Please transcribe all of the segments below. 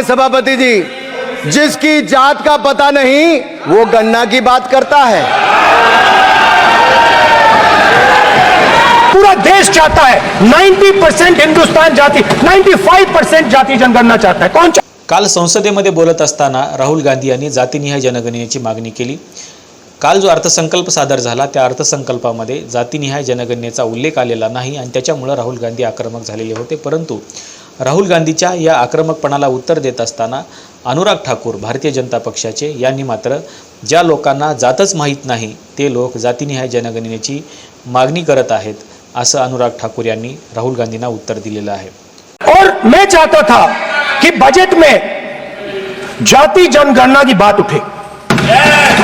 माननीय सभापति जी। जिसकी जात का पता नहीं वो गन्ना की बात करता है। पूरा देश चाहता है। 90 परसेंट हिंदुस्तान जाति 95 परसेंट जाति जनगणना चाहता है। कौन चाहता काल संसदेमध्ये बोलत असताना राहुल गांधी यांनी जातीनिहाय जनगणनेची मागणी केली. काल जो अर्थसंकल्प सादर झाला त्या अर्थसंकल्पामध्ये जातीनिहाय जनगणनेचा उल्लेख आलेला नाही आणि त्याच्यामुळं राहुल गांधी आक्रमक झालेले होते. परंतु राहुल गांधीच्या या आक्रमकपणाला उत्तर देत असताना अनुराग ठाकूर भारतीय जनता पक्षाचे यांनी मात्र ज्या लोकांना जातच माहीत नाही ते लोक जातीनिहाय जनगणनेची मागणी करत आहेत असं अनुराग ठाकूर यांनी राहुल गांधींना उत्तर दिलेलं आहे. और मैं चाहता था कि बजट में जाति जनगणना की बात उठे।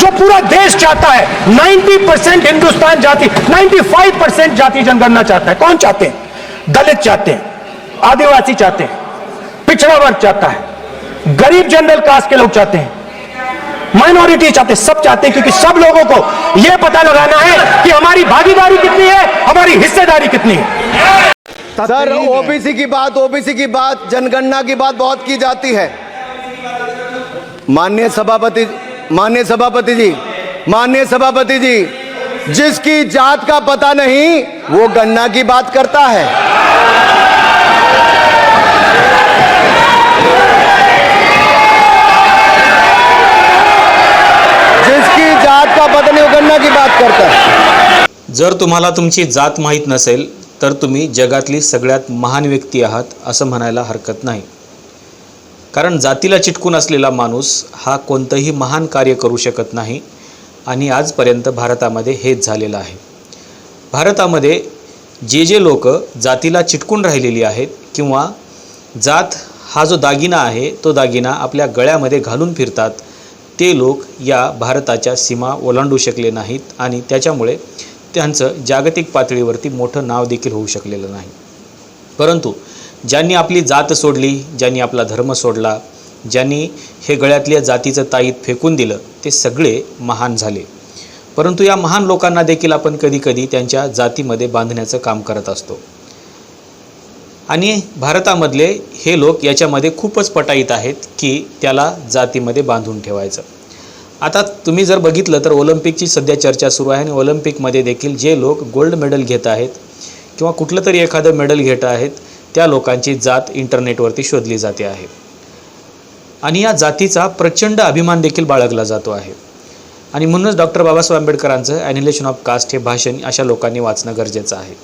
जो पूरा देश चाहता है 90 परसेंट हिंदुस्तान जाति 95 परसेंट जाति जनगणना चाहता है। कौन चाहते हैं? दलित चाहते हैं। आदिवासी चाहते हैं पिछड़ा वर्ग चाहता है गरीब जनरल कास्ट के लोग चाहते हैं माइनॉरिटी चाहते हैं सब चाहते हैं क्योंकि सब लोगों को यह पता लगाना है कि हमारी भागीदारी कितनी है हमारी हिस्सेदारी कितनी है। सर ओबीसी की बात ओबीसी की बात जनगणना की बात बहुत की जाती है। माननीय सभापति माननीय सभापति जी माननीय सभापति जी जिसकी जात का पता नहीं वो गन्ना की बात करता है। जिसकी जात का पता नहीं उगड़ना की बात करता है। जर तुम्हाला तुमची जात माहीत नसेल तर तुम्ही जगातली सगळ्यात महान व्यक्ती आहात असं म्हणायला हरकत नाही. कारण जातीला चिटकून असलेला माणूस हा कोणतंही महान कार्य करू शकत नाही आणि आजपर्यंत भारतामध्ये हेच झालेलं आहे. भारतामध्ये जे जे लोक जातीला चिटकून राहिलेली आहेत किंवा जात हा जो दागिना आहे तो दागिना आपल्या गळ्यामध्ये घालून फिरतात ते लोक या भारताच्या सीमा ओलांडू शकले नाहीत आणि त्याच्यामुळे त्यांचं जागतिक पातळीवरती मोठं नाव देखील होऊ शकलेलं नाही. परंतु ज्यांनी आपली जात सोडली ज्यांनी आपला धर्म सोडला ज्यांनी हे गळ्यातल्या जातीचं ताईत फेकून दिलं ते सगळे महान झाले. परंतु या महान लोकांना देखील आपण कधीकधी त्यांच्या जातीमध्ये बांधण्याचं काम करत असतो. आणि भारतामधले हे लोक याच्यामध्ये खूपच पटाईत आहेत की त्याला जातीमध्ये बांधून ठेवायचं. आता तुम्ही जर बघितलं तर ऑलिम्पिकची सध्या चर्चा सुरू आहे आणि ऑलिम्पिकमध्ये देखील जे लोक गोल्ड मेडल घेत आहेत किंवा कुठलं तरी एखादं मेडल घेत आहेत त्या लोकांची जात इंटरनेटवरती शोधली जाते आहे. आणि या जातीचा प्रचंड अभिमान देखील बाळगला जातो आहे. आणि म्हणूनच डॉक्टर बाबासाहेब आंबेडकरांचं ॲनिलेशन ऑफ कास्ट हे भाषण अशा लोकांनी वाचणं गरजेचं आहे.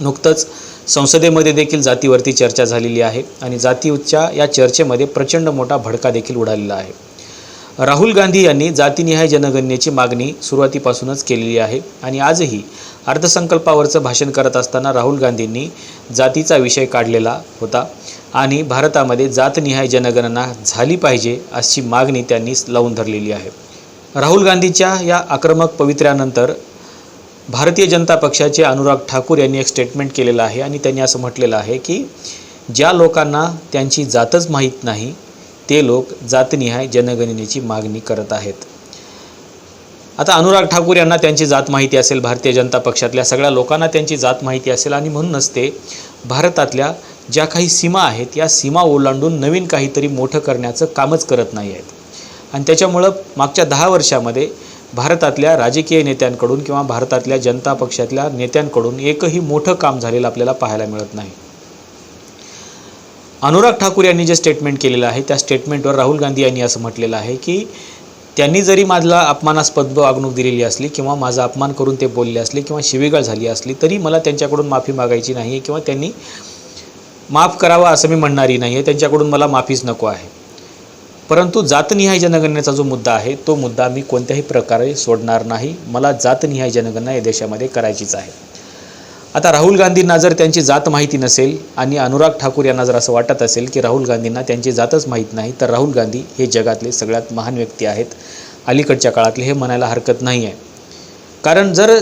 नुकतंच संसदेमध्ये देखील जातीवरती चर्चा झालेली आहे आणि जातीच्या या चर्चेमध्ये प्रचंड मोठा भडका देखील उडालेला आहे. राहुल गांधी यांनी जातीनिहाय जनगणनेची मागणी सुरुवातीपासूनच केलेली आहे आणि आजही अर्थसंकल्पावरचं भाषण करत असताना राहुल गांधींनी जातीचा विषय काढलेला होता आणि भारतामध्ये जातनिहाय जनगणना झाली पाहिजे अशी मागणी त्यांनी लावून धरलेली आहे. राहुल गांधीच्या या आक्रमक पवित्र्यानंतर भारतीय जनता पक्षाचे अनुराग ठाकूर यांनी एक स्टेटमेंट केलेलं आहे आणि त्यांनी असं म्हटलेलं आहे की ज्या लोकांना त्यांची जातच माहीत नाही ते लोक जातनिहाय जनगणनेची मागणी करत आहेत. आता अनुराग ठाकूर यांना त्यांची जात माहिती असेल भारतीय जनता पक्षातल्या सगळ्या लोकांना त्यांची जात माहिती असेल आणि म्हणूनच ते भारतातल्या ज्या काही सीमा आहेत या सीमा ओलांडून नवीन काहीतरी मोठं करण्याचं कामच करत नाही आहेत. आणि त्याच्यामुळं मागच्या दहा वर्षामध्ये भारतातल्या राजकीय नेत्यांकडून किंवा भारतातल्या जनता पक्षातल्या नेत्यांकडून एकही मोठं काम झालेलं आपल्याला पाहायला मिळत नाही. अनुराग ठाकूर यांनी जे स्टेटमेंट केलेलं आहे त्या स्टेटमेंटवर राहुल गांधी यांनी असं म्हटलेलं आहे की त्यांनी जरी माझला अपमानास्पद वागणूक दिलेली असली किंवा माझा अपमान करून ते बोलले असले किंवा शिवीगाळ झाली असली तरी मला त्यांच्याकडून माफी मागायची नाही आहे किंवा त्यांनी माफ करावा असं मी म्हणणारी नाही आहे त्यांच्याकडून मला माफीच नको आहे. परंतु जातनिहाय जनगणनेचा जो मुद्दा आहे तो मुद्दा मी कोणत्याही प्रकारे सोडणार नाही. मला जातनिहाय जनगणना या देशामध्ये करायचीच आहे. आता राहुल गांधींना जर त्यांची जात माहिती नसेल आणि अनुराग ठाकूर यांना जर असं वाटत असेल की राहुल गांधींना त्यांची जातच माहीत नाही तर राहुल गांधी हे जगातले सगळ्यात महान व्यक्ती आहेत. अलीकडच्या काळातले हे म्हणायला हरकत नाही आहे कारण जर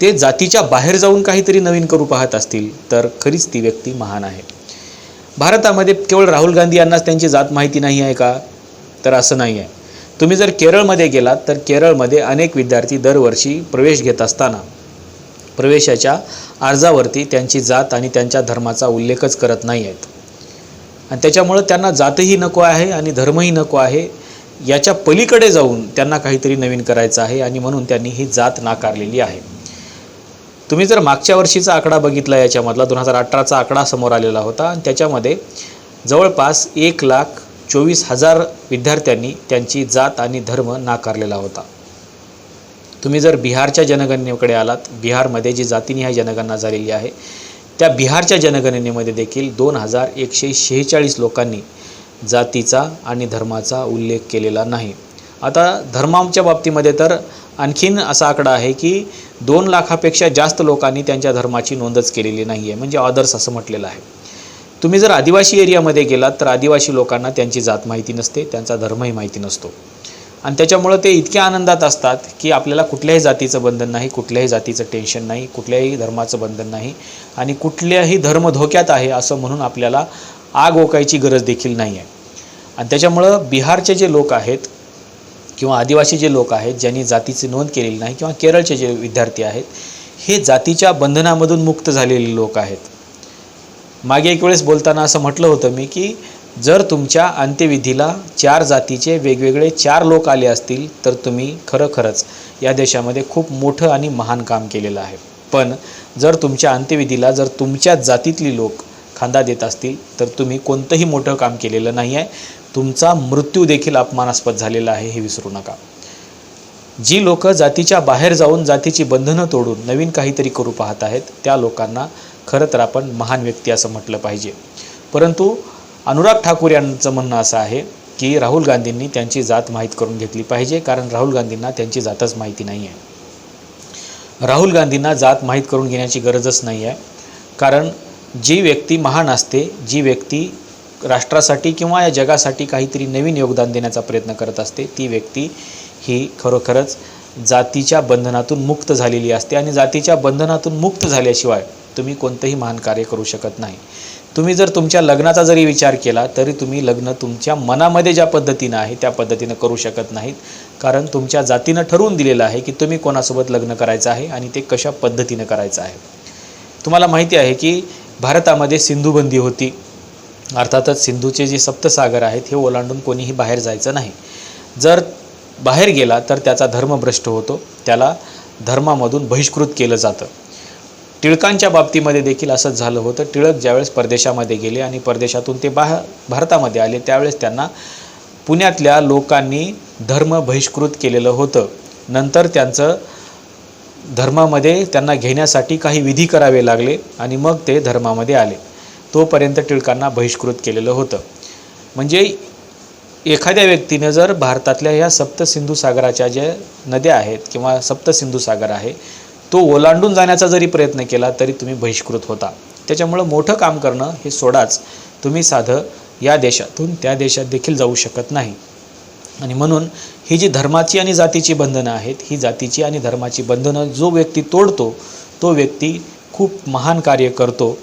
ते जातीच्या बाहेर जाऊन काहीतरी नवीन करू पाहत असतील तर खरीच ती व्यक्ती महान आहे. भारतामध्ये केवळ राहुल गांधी यांनाच त्यांची जात माहिती नाही आहे का? तर असं नाही आहे तुम्ही जर केरळमध्ये गेलात तर केरळमध्ये अनेक विद्यार्थी दरवर्षी प्रवेश घेत असताना प्रवेशाच्या अर्जावरती त्यांची जात आणि त्यांच्या धर्माचा उल्लेखच करत नाही आहेत आणि त्याच्यामुळं त्यांना जातही नको आहे आणि धर्मही नको आहे. याच्या पलीकडे जाऊन त्यांना काहीतरी नवीन करायचं आहे आणि म्हणून त्यांनी ही जात नाकारलेली आहे. तुम्ही जर मागच्या वर्षीचा आकडा बघितला याच्यामधला दोन हजार अठराचा आकडा समोर आलेला होता आणि त्याच्यामध्ये जवळपास एक लाख चोवीस हजार विद्यार्थ्यांनी त्यांची जात आणि धर्म नाकारलेला होता. तुम्ही जर बिहारच्या जनगणनेकडे आलात बिहारमध्ये जी जातीनिहाय जनगणना झालेली आहे त्या बिहारच्या जनगणनेमध्ये देखील दोन हजार एकशे शेहेचाळीस लोकांनी जातीचा आणि धर्माचा उल्लेख केलेला नाही. आता धर्माच्या बाबतीमध्ये तर आणखीन असा आकडा आहे की दोन लाखापेक्षा जास्त लोकांनी त्यांच्या धर्माची नोंदच केलेली नाही आहे म्हणजे ऑदर्स असं म्हटलेलं आहे. तुम्ही जर आदिवासी एरियामध्ये गेलात तर आदिवासी लोकांना त्यांची जात माहिती नसते त्यांचा धर्मही माहिती नसतो. आणि त्याच्यामुळं ते इतक्या आनंदात असतात की आपल्याला कुठल्याही जातीचं बंधन नाही कुठल्याही जातीचं टेन्शन नाही कुठल्याही धर्माचं बंधन नाही आणि कुठल्याही धर्म धोक्यात आहे असं म्हणून आपल्याला आग ओकायची गरज देखील नाही आहे आणि त्याच्यामुळं बिहारचे जे लोक आहेत किंवा आदिवासी जे लोक आहेत ज्यांनी जातीची नोंद केलेली नाही किंवा केरळचे जे विद्यार्थी आहेत हे जातीच्या बंधनामधून मुक्त झालेले लोक आहेत. मागे एक वेळेस बोलताना असं म्हटलं होतं मी की जर तुमच्या अंत्यविधीला चार जातीचे वेगवेगळे चार लोक आले असतील तर तुम्ही खरोखरच या देशामध्ये खूप मोठं आणि महान काम केलेलं आहे. पण जर तुमच्या अंत्यविधीला जर तुमच्या जातीतली लोक खांदा देत असतील तर तुम्ही कोणतंही मोठं काम केलेलं नाही आहे. तुमचा मृत्यू देखील अपमानास्पद झालेला आहे हे विसरू नका. जी लोकं जातीच्या बाहेर जाऊन जातीची बंधनं तोडून नवीन काहीतरी करू पाहत आहेत त्या लोकांना खरं तर आपण महान व्यक्ती असं म्हटलं पाहिजे. परंतु अनुराग ठाकूर यांचं म्हणणं असं आहे की राहुल गांधींनी त्यांची जात माहीत करून घेतली पाहिजे कारण राहुल गांधींना त्यांची जातच माहिती नाही आहे राहुल गांधींना जात माहीत करून घेण्याची गरजच नाही आहे कारण जी व्यक्ती महान असते जी व्यक्ती राष्ट्रासाठी किंवा या जगासाठी काहीतरी नवीन योगदान देण्याचा प्रयत्न करत असते ती व्यक्ती ही खरोखरच जातीच्या बंधनातून मुक्त झालेली असते आणि जातीच्या बंधनातून मुक्त झाल्याशिवाय तुम्ही कोणतंही महान कार्य करू शकत नाही. तुम्ही जर तुमच्या लग्नाचा जरी विचार केला तरी तुम्ही लग्न तुमच्या मनामध्ये ज्या पद्धतीनं आहे त्या पद्धतीनं करू शकत नाहीत. कारण तुमच्या जातीनं ठरवून दिलेलं आहे की तुम्ही कोणासोबत लग्न करायचं आहे आणि ते कशा पद्धतीनं करायचं आहे. तुम्हाला माहिती आहे की भारतामध्ये सिंधुबंदी होती. अर्थातच सिंधूचे जे सप्तसागर आहेत हे ओलांडून कोणीही बाहेर जायचं नाही. जर बाहेर गेला तर त्याचा धर्म भ्रष्ट होतो. त्याला धर्मामधून बहिष्कृत केलं जातं. टिळकांच्या बाबतीमध्ये देखील असंच झालं होतं. टिळक ज्यावेळेस परदेशामध्ये गेले आणि परदेशातून ते बाह भारतामध्ये आले त्यावेळेस त्यांना पुण्यातल्या लोकांनी धर्म बहिष्कृत केलेलं होतं. नंतर त्यांचं धर्मामध्ये त्यांना घेण्यासाठी काही विधी करावे लागले आणि मग ते धर्मामध्ये आले. तोपर्यंत टिळकांना बहिष्कृत केलेलं होतं. म्हणजे एखाद्या व्यक्तीने जर भारतातल्या या सप्तसिंधू सागराच्या ज्या नद्या आहेत किंवा सप्तसिंधू सागर आहे तो ओलांडून जाण्याचा जरी प्रयत्न केला तरी तुम्ही बहिष्कृत होता. त्याच्यामुळं मोठं काम करणं हे सोडाच. तुम्ही साधं या देशातून त्या देशात देखील जाऊ शकत नाही. आणि म्हणून ही जी धर्माची आणि जातीची बंधनं आहेत ही जातीची आणि धर्माची बंधनं जो व्यक्ती तोडतो तो व्यक्ती खूप महान कार्य करतो.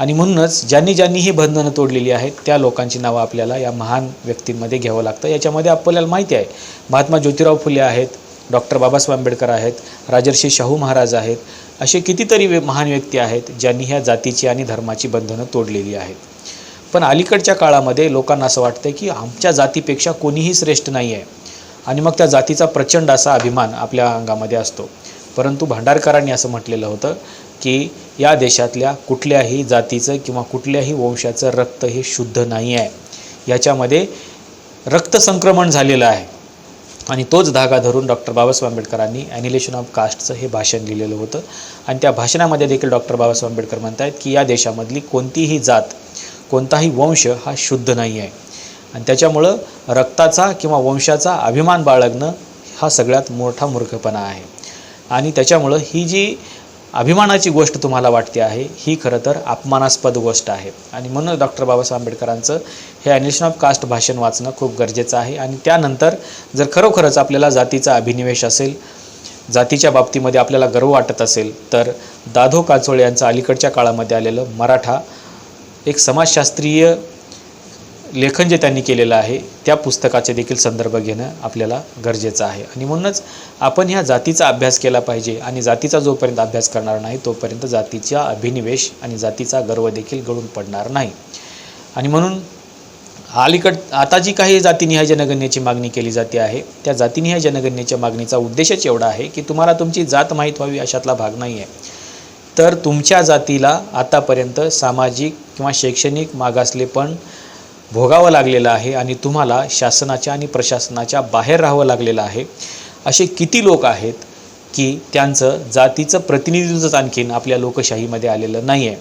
आणि म्हणूनच ज्यांनी ज्यांनी ही बंधनं तोडलेली आहेत त्या लोकांची नावं आपल्याला या महान व्यक्तींमध्ये घ्यावं लागतं. याच्यामध्ये आपल्याला माहिती आहे महात्मा ज्योतिराव फुले आहेत डॉक्टर बाबासाहेब आंबेडकर आहेत राजर्षी शाहू महाराज आहेत असे कितीतरी वे- महान व्यक्ती आहेत ज्यांनी ह्या जातीची आणि धर्माची बंधनं तोडलेली आहेत. पण अलीकडच्या काळामध्ये लोकांना असं वाटतं की आमच्या जातीपेक्षा कोणीही श्रेष्ठ नाही आहे आणि मग त्या जातीचा प्रचंड असा अभिमान आपल्या अंगामध्ये असतो. परंतु भांडारकरांनी असं म्हटलेलं होतं की या देशातल्या कुठल्याही जातीचं किंवा कुठल्याही वंशाचं रक्त हे शुद्ध नाही आहे. याच्यामध्ये रक्तसंक्रमण झालेलं आहे. आणि तोच धागा धरून डॉक्टर बाबासाहेब आंबेडकरांनी ॲनिलेशन ऑफ कास्टचं हे भाषण लिहिलेलं होतं. आणि त्या भाषणामध्ये देखील डॉक्टर बाबासाहेब आंबेडकर म्हणत आहेत की या देशामधली कोणतीही जात कोणताही वंश हा शुद्ध नाही आहे. आणि त्याच्यामुळं रक्ताचा किंवा वंशाचा अभिमान बाळगणं हा सगळ्यात मोठा मूर्खपणा आहे. आणि त्याच्यामुळं ही जी अभिमानाची गोष्ट तुम्हाला वाटते आहे ही खरं तर अपमानास्पद गोष्ट आहे. आणि म्हणून डॉक्टर बाबासाहेब आंबेडकरांचं हे ॲनिलेशन ऑफ कास्ट भाषण वाचणं खूप गरजेचं आहे. आणि त्यानंतर जर खरोखरच आपल्याला जातीचा अभिनिवेश असेल जातीच्या बाबतीमध्ये आपल्याला गर्व वाटत असेल तर दाधो काचोळे यांचं अलीकडच्या काळामध्ये आलेलं मराठा एक समाजशास्त्रीय लेखन जे त्यांनी केलेलं आहे त्या पुस्तकाचे देखील संदर्भ घेणं आपल्याला गरजेचं आहे. आणि म्हणूनच आपण ह्या जातीचा अभ्यास केला पाहिजे आणि जातीचा जोपर्यंत अभ्यास करणार नाही तोपर्यंत जातीचा अभिनिवेश आणि जातीचा गर्व देखील गळून पडणार नाही. आणि म्हणून अलीकड आता जी काही जातीनिहाय जनगणनेची मागणी केली जाते आहे त्या जातीनिहाय जनगणनेच्या मागणीचा उद्देशच एवढा आहे की तुम्हाला तुमची जात माहीत व्हावी अशातला भाग नाही आहे तर तुमच्या जातीला आतापर्यंत सामाजिक किंवा शैक्षणिक मागासलेपण भोगावं लागलेलं आहे आणि तुम्हाला शासनाच्या आणि प्रशासनाच्या बाहेर राहावं लागलेलं आहे. असे किती लोक आहेत की त्यांचं जातीचं प्रतिनिधित्वच आणखीन आपल्या लोकशाहीमध्ये आलेलं नाही आहे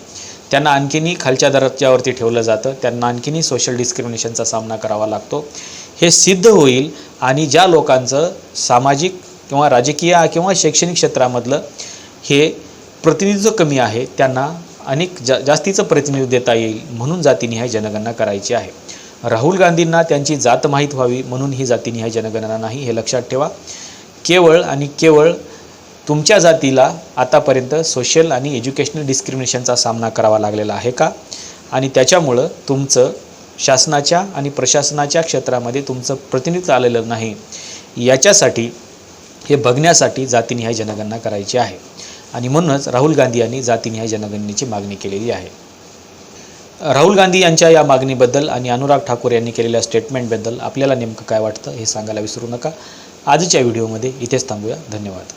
त्यांना आणखीनही खालच्या दर्जावरती ठेवलं जातं. त्यांना आणखीनही सोशल डिस्क्रिमिनेशनचा सामना करावा लागतो. हे सिद्ध होईल आणि ज्या लोकांचं सामाजिक किंवा राजकीय किंवा शैक्षणिक क्षेत्रामधलं हे प्रतिनिधित्व कमी आहे त्यांना अनेक जा जास्तीचं प्रतिनिधित्व देता येईल म्हणून जातीनिहाय जनगणना करायची आहे. राहुल गांधींना त्यांची जात माहीत व्हावी म्हणून ही जातीनिहाय जनगणना नाही हे लक्षात ठेवा. केवळ आणि केवळ तुमच्या जातीला आतापर्यंत सोशल आणि एज्युकेशनल डिस्क्रिमिनेशनचा सामना करावा लागलेला आहे का? आणि त्याच्यामुळं तुमचं शासनाच्या आणि प्रशासनाच्या क्षेत्रामध्ये तुमचं प्रतिनिधित्व आलेलं नाही याच्यासाठी हे बघण्यासाठी जातीनिहाय जनगणना करायची आहे. आणि म्हणूनच राहुल गांधी यांनी जातीनिहाय जनगणनेची मागणी केलेली आहे. राहुल गांधी यांच्या या मागणीबद्दल आणि अनुराग ठाकूर यांनी केलेल्या स्टेटमेंटबद्दल आपल्याला नेमकं काय वाटतं हे सांगायला विसरू नका. आजच्या व्हिडिओमध्ये इथेच थांबूया. धन्यवाद.